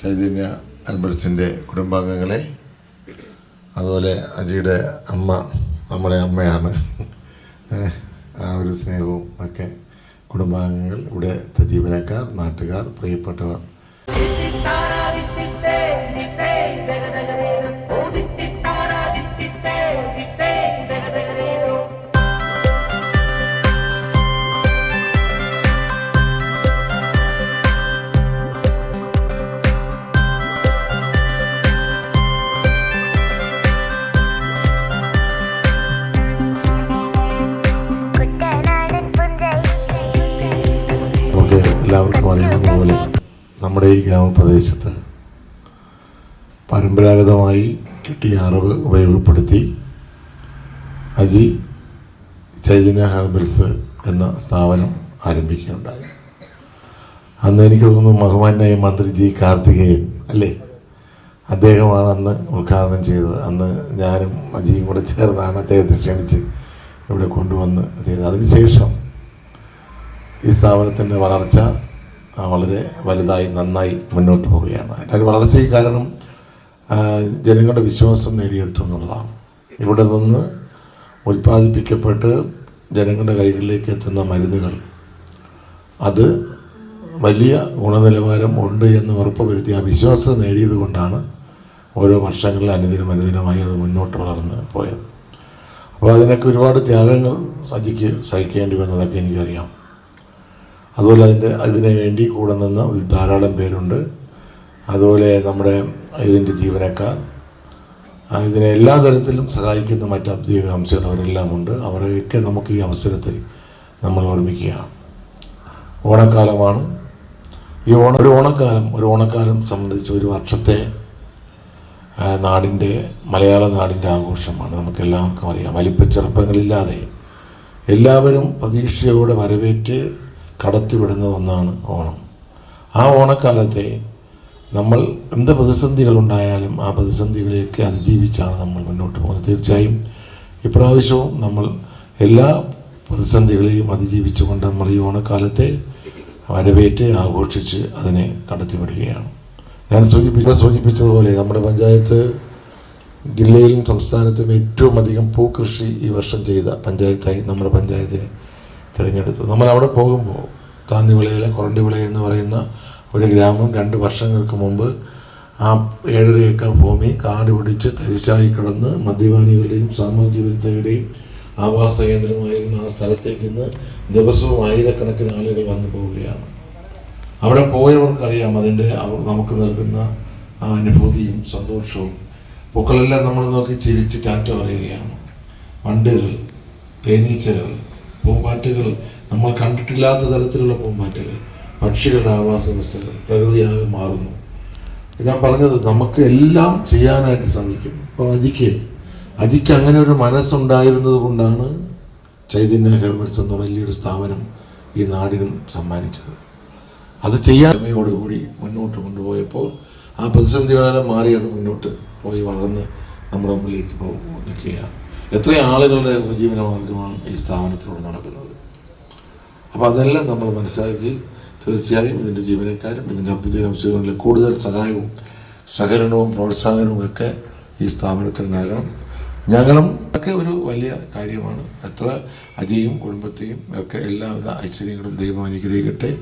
ചൈതന്യ അൽബർട്സിന്റെ കുടുംബാംഗങ്ങളെ അതുപോലെ അജിയുടെ അമ്മ നമ്മുടെ അമ്മയാണ്. ആ ഒരു സ്നേഹവും ഒക്കെ കുടുംബാംഗങ്ങൾ ഇവിടെ ജീവനക്കാർ നാട്ടുകാർ പ്രിയപ്പെട്ടവർ. എല്ലാവർക്കും അറിയാവുന്ന പോലെ നമ്മുടെ ഈ ഗ്രാമപ്രദേശത്ത് പരമ്പരാഗതമായി കിട്ടിയ അറിവ് ഉപയോഗപ്പെടുത്തി അജി ചൈതന്യ ഹെർബൽസ് എന്ന സ്ഥാപനം ആരംഭിക്കുകയുണ്ടായി. അന്ന് എനിക്ക് തോന്നുന്നു ബഹുമാനായ മന്ത്രി ജി കാർത്തികേയൻ അല്ലേ? അദ്ദേഹമാണ് അന്ന് ഉദ്ഘാടനം ചെയ്തത്. അന്ന് ഞാനും അജിയും കൂടെ ചേർന്നാണ് അദ്ദേഹത്തെ ക്ഷണിച്ച് ഇവിടെ കൊണ്ടുവന്ന് ചെയ്തത്. അതിനുശേഷം ഈ സ്ഥാപനത്തിന്റെ വളർച്ച വളരെ വലുതായി നന്നായി മുന്നോട്ട് പോവുകയാണ്. അതിന്റെ വളർച്ചയ്ക്ക് കാരണം ജനങ്ങളുടെ വിശ്വാസം നേടിയെടുത്തു എന്നുള്ളതാണ്. ഇവിടെ നിന്ന് ഉൽപ്പാദിപ്പിക്കപ്പെട്ട് ജനങ്ങളുടെ കൈകളിലേക്ക് എത്തുന്ന മരുന്നുകൾ അത് വലിയ ഗുണനിലവാരം ഉണ്ട് എന്ന് ഉറപ്പുവരുത്തി ആ വിശ്വാസം നേടിയത് കൊണ്ടാണ് ഓരോ വർഷങ്ങളിൽ അനുദിനം അനുദിനമായി അത് മുന്നോട്ട് വളർന്ന് പോയത്. അപ്പോൾ അതിനൊക്കെ ഒരുപാട് ത്യാഗങ്ങൾ സജിക്ക് സഹിക്കേണ്ടി വന്നതൊക്കെ എനിക്കറിയാം. അതുപോലെ അതിന്റെ അതിനു വേണ്ടി കൂടെ നിന്ന് ധാരാളം പേരുണ്ട്. അതുപോലെ നമ്മുടെ ഇതിന്റെ ജീവനക്കാർ ഇതിനെ എല്ലാ തരത്തിലും സഹായിക്കുന്ന മറ്റ് ഔദ്യോഗിക അംശങ്ങൾ അവരെല്ലാം ഉണ്ട് അവരെയൊക്കെ നമുക്ക് ഈ അവസരത്തിൽ നമ്മൾ ഓർമ്മിക്കുകയാണ്. ഓണക്കാലമാണ്. ഈ ഓണ ഒരു ഓണക്കാലം ഒരു ഓണക്കാലം സംബന്ധിച്ച് ഒരു വർഷത്തെ നാടിന്റെ മലയാള നാടിന്റെ ആഘോഷമാണ്. നമുക്ക് എല്ലാവർക്കും അറിയാം വലിപ്പച്ചെറുപ്പങ്ങളില്ലാതെ എല്ലാവരും പ്രതീക്ഷയോടെ വരവേറ്റ് കടത്തിവിടുന്ന ഒന്നാണ് ഓണം. ആ ഓണക്കാലത്തെ നമ്മൾ എന്ത് പ്രതിസന്ധികളുണ്ടായാലും ആ പ്രതിസന്ധികളെയൊക്കെ അതിജീവിച്ചാണ് നമ്മൾ മുന്നോട്ട് പോകുന്നത്. തീർച്ചയായും ഇപ്രാവശ്യവും നമ്മൾ എല്ലാ പ്രതിസന്ധികളെയും അതിജീവിച്ചുകൊണ്ട് നമ്മൾ ഈ ഓണക്കാലത്തെ വരവേറ്റ് ആഘോഷിച്ച് അതിനെ കടത്തിവിടുകയാണ്. ഞാൻ സൂചിപ്പിച്ച സൂചിപ്പിച്ചതുപോലെ നമ്മുടെ പഞ്ചായത്ത് ജില്ലയിലും സംസ്ഥാനത്തും ഏറ്റവും അധികം പൂക്കൃഷി ഈ വർഷം ചെയ്ത പഞ്ചായത്തായി നമ്മുടെ പഞ്ചായത്തിനെ തിരഞ്ഞെടുത്തു. നമ്മൾ അവിടെ പോകുമ്പോൾ താന്നിവിളയിലെ കൊറണ്ടിവിള എന്ന് പറയുന്ന ഒരു ഗ്രാമം രണ്ട് വർഷങ്ങൾക്ക് മുമ്പ് ആ ഏഴര ഏക്കർ ഭൂമി കാട് പിടിച്ച് തരിശായി കിടന്ന് മദ്യപാനികളുടെയും സാമൂഹ്യ വിരുദ്ധരുടെയും ആവാസ കേന്ദ്രമായിരുന്ന ആ സ്ഥലത്തേക്ക് ഇന്ന് ദിവസവും ആയിരക്കണക്കിന് ആളുകൾ വന്നു പോവുകയാണ്. അവിടെ പോയവർക്കറിയാം അതിന്റെ നമുക്ക് നൽകുന്ന ആ അനുഭൂതിയും സന്തോഷവും. പൂക്കളെല്ലാം നമ്മൾ നോക്കി ചിരിച്ച് ടാറ്റ പറയുകയാണ്. വണ്ടുകൾ തേനീച്ചകൾ പൂമ്പാറ്റകൾ നമ്മൾ കണ്ടിട്ടില്ലാത്ത തരത്തിലുള്ള പൂമ്പാറ്റകൾ പക്ഷികളുടെ ആവാസ വ്യവസ്ഥകൾ പ്രകൃതിയാകെ മാറുന്നു. ഞാൻ പറഞ്ഞത് നമുക്ക് എല്ലാം ചെയ്യാനായിട്ട് സാധിക്കും. ഇപ്പോൾ അജിക്ക് അജിക്ക് അങ്ങനെ ഒരു മനസ്സുണ്ടായിരുന്നത് കൊണ്ടാണ് ചൈതന്യ ഹെർമറ്റ്സ് എന്ന വലിയൊരു സ്ഥാപനം ഈ നാടിനും സമ്മാനിച്ചത്. അത് ചെയ്യാൻ കൂടി മുന്നോട്ട് കൊണ്ടുപോയപ്പോൾ ആ പ്രതിസന്ധികളെല്ലാം മാറി അത് മുന്നോട്ട് പോയി വളർന്ന് നമ്മുടെ മുമ്പിലേക്ക് പോകും നിൽക്കുകയാണ് എത്ര ആളുകളുടെ ഉപജീവനമാർഗമാണ് ഈ സ്ഥാപനത്തിലൂടെ നടക്കുന്നത്. അപ്പോൾ അതെല്ലാം നമ്മൾ മനസ്സിലാക്കി തീർച്ചയായും ഇതിന്റെ ജീവനക്കാരും ഇതിന്റെ അഭ്യുദയ അംശങ്ങളിൽ കൂടുതൽ സഹായവും സഹകരണവും പ്രോത്സാഹനവും ഒക്കെ ഈ സ്ഥാപനത്തിന് നൽകണം. ഞങ്ങളും ഒക്കെ ഒരു വലിയ കാര്യമാണ്. എത്ര അജയും കുടുംബത്തെയും ഒക്കെ എല്ലാവിധ ഐശ്വര്യങ്ങളും ദൈവം അനുഗ്രഹിക്കട്ടെ.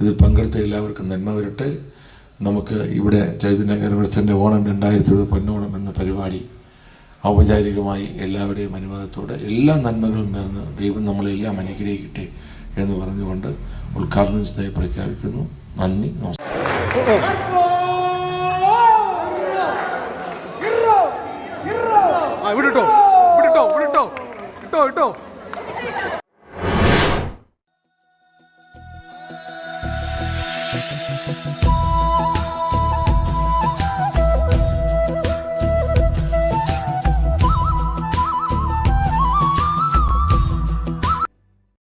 ഇതിൽ പങ്കെടുത്ത എല്ലാവർക്കും നന്മ വരട്ടെ. നമുക്ക് ഇവിടെ ചൈതന്യ ഗർഭത്തിന്റെ ഓണം രണ്ടായിരത്തി പൊന്നോണം എന്ന പരിപാടി ഔപചാരികമായി എല്ലാവരുടെയും അനുവാദത്തോടെ എല്ലാ നന്മകളും നേർന്ന് ദൈവം നമ്മളെല്ലാം അനുഗ്രഹിക്കട്ടെ എന്ന് പറഞ്ഞുകൊണ്ട് ഉദ്ഘാടനം ചെയ്തായി പ്രഖ്യാപിക്കുന്നു. നന്ദി നമസ്കാരം. വിട്ടോ വിട്ടോ വിട്ടോ ഇട്ടോ ഇട്ടോ.